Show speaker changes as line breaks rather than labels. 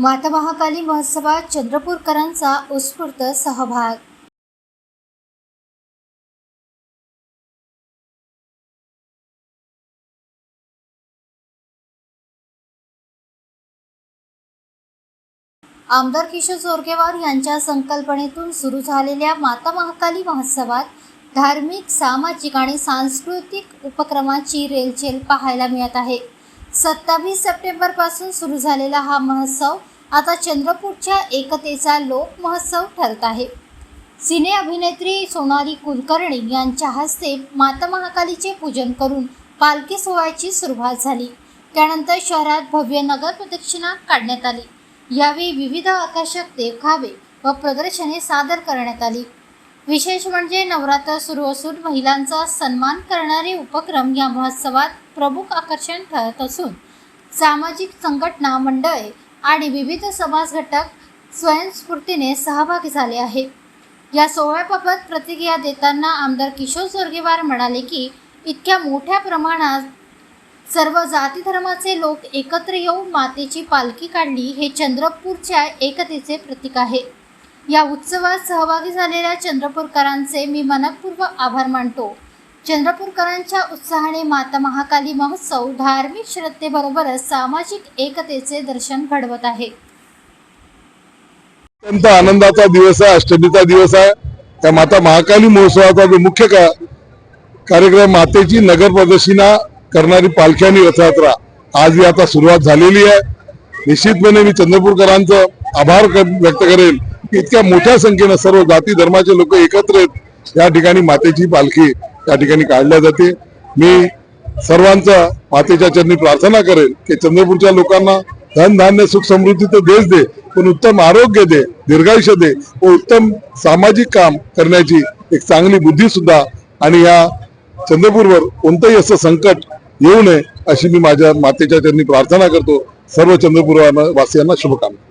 माता महाकाली महोत्सवात चंद्रपूरकरांचा उत्स्फूर्त सहभाग. आमदार किशोर जोरगेवार यांच्या संकल्पनेतून सुरू झालेल्या माता महाकाली महोत्सवात धार्मिक सामाजिक आणि सांस्कृतिक उपक्रमाची रेलचेल पाहायला मिळत आहे. सत्तावीस सप्टेंबरपासून सुरू झालेला हा महोत्सव आता चंद्रपूरच्या एकतेचा लोक महोत्सव ठरत आहे. सिने अभिनेत्री सोनाली कुलकर्णी यांच्या हस्ते माता महाकालीचे पूजन करून पालखी सोहळ्याची सुरुवात झाली. त्यानंतर शहरात भव्य नगर प्रदक्षिणा काढण्यात आली. यावेळी विविध आकर्षक देखावे व प्रदर्शने सादर करण्यात आली. विशेष म्हणजे नवरात्र सुरू असून महिलांचा सन्मान करणारे उपक्रम या महोत्सवात प्रमुख आकर्षण ठरत असून सामाजिक संघटना मंडळे आणि विविध समाज घटक स्वयंस्फूर्तीने सहभागी झाले आहे या सोहळ्याबाबत प्रतिक्रिया देताना आमदार किशोर जोरगेवार म्हणाले की इतक्या मोठ्या प्रमाणात सर्व जाती धर्माचे लोक एकत्र येऊन मातेची पालखी काढली हे चंद्रपूरच्या एकतेचे प्रतीक आहे. या उत्सवात सहभागी झालेल्या चंद्रपूरकरांचे मी मनपूर्वक आभार मानतो. चंद्रपूरकरांच्या उत्साहाने माता महाकाली महोत्सव धार्मिक श्रद्धेबरोबरच सामाजिक एकतेचे दर्शन घडवत आहे.
अत्यंत आनंदाचा दिवस आहे अष्टमीचा दिवस आहे. त्या माता महाकाली महोत्सवाचा जो मुख्य का- कार्यक्रम मातेची नगर प्रदक्षिणा करणारी पालखी आणि रथयात्रा. आज ही आता सुरुवात झालेली आहे. निश्चितपणे मी चंद्रपूरकरांचं आभार व्यक्त करेल. इतक्या मोठ्या संख्येनं सर्व जाती धर्माचे लोक एकत्र येत या ठिकाणी मातेची पालखी या ठिकाणी काढल्या जाते. मी सर्वांचा मातेच्या चरणी प्रार्थना करेल की चंद्रपूरच्या लोकांना धन धान्य सुख समृद्धी तर देश दे पण उत्तम आरोग्य दे दीर्घायुष्य दे व उत्तम सामाजिक काम करण्याची एक चांगली बुद्धी सुद्धा आणि या चंद्रपूरवर कोणतंही असं संकट येऊ नये अशी मी माझ्या मातेच्या चरणी प्रार्थना करतो. सर्व चंद्रपूर वासियांना शुभकामना.